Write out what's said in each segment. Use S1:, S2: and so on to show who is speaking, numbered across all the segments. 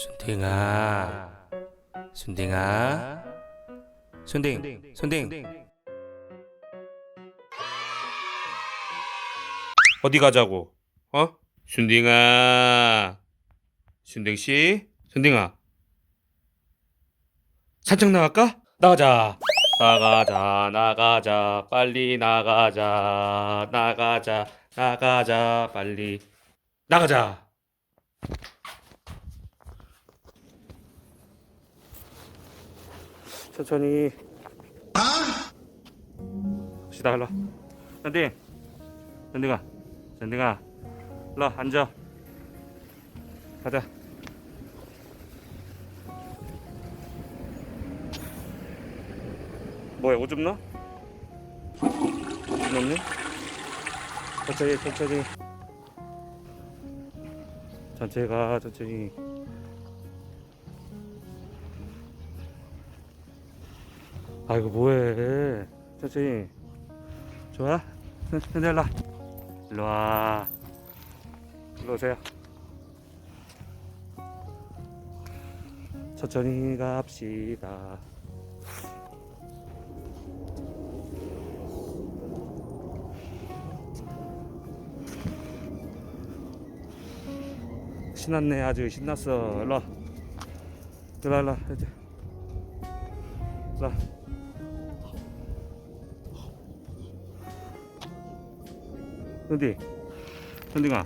S1: 순딩아. 순딩아. 순딩 순딩. 어디 가자고? 어? 순딩아. 순딩씨? 순딩아. 산책 나갈까? 나가자. 나가자 나가자. 빨리 나가자. 나가자 나가자. 빨리 나가자 천천히 시다 일로 선딩 선딩아 선딩아 일로 앉아. 가자. 뭐야 오줌 넣어? 오줌 넣니? 천천히 천천히. 천천히 가 천천히 아이고 뭐해. 천천히. 좋아? 근데 일로 와 일로 와. 일로 오세요. 천천히 갑시다. 신났네 아주. 신났어. 일로 와. 일로 와 일로 일로 현디. 현디가.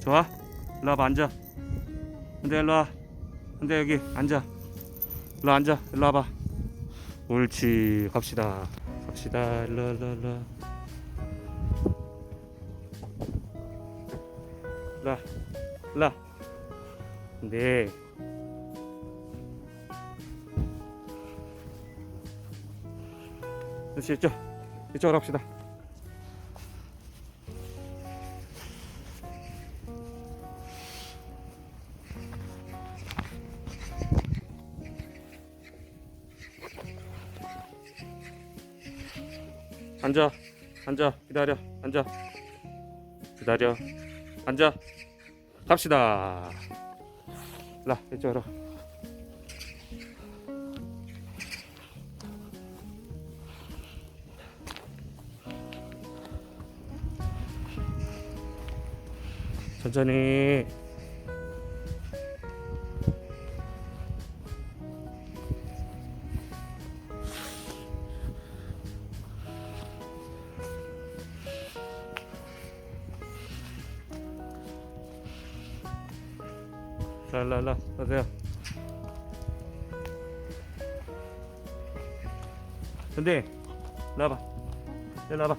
S1: 좋아? 일로 와봐 앉아. 현디 일로 와. 현디 여기 앉아. 일로 앉아. 일로 와봐. 옳지. 갑시다. 갑시다. 일로 일로 일로. 일로 와. 일로 와. 네. 그렇지 이쪽. 이쪽으로 합시다 앉아. 앉아. 기다려. 앉아. 기다려. 앉아. 갑시다. 라 이쪽으로. 천천히 랄랄라 가세요. 근데 일로 와봐. 일로 와봐.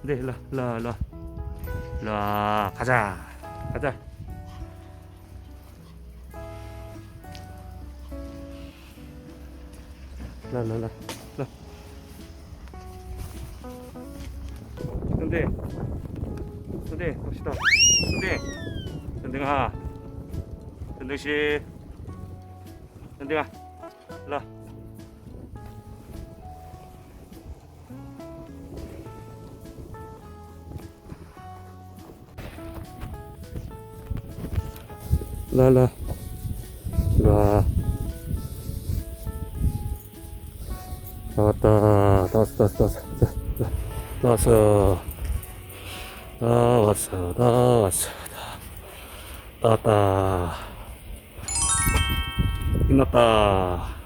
S1: 근데 일로 일로 일로 일로 와. 가자. 가자. 랄랄라 라 근데 근데 갑시다. 근데 근데가 전등씨. 전등아 일로 와. 라라 라 나왔다. 나왔어 나왔어 나왔어. 나왔어. 나왔어 나왔어 나왔다 끝났다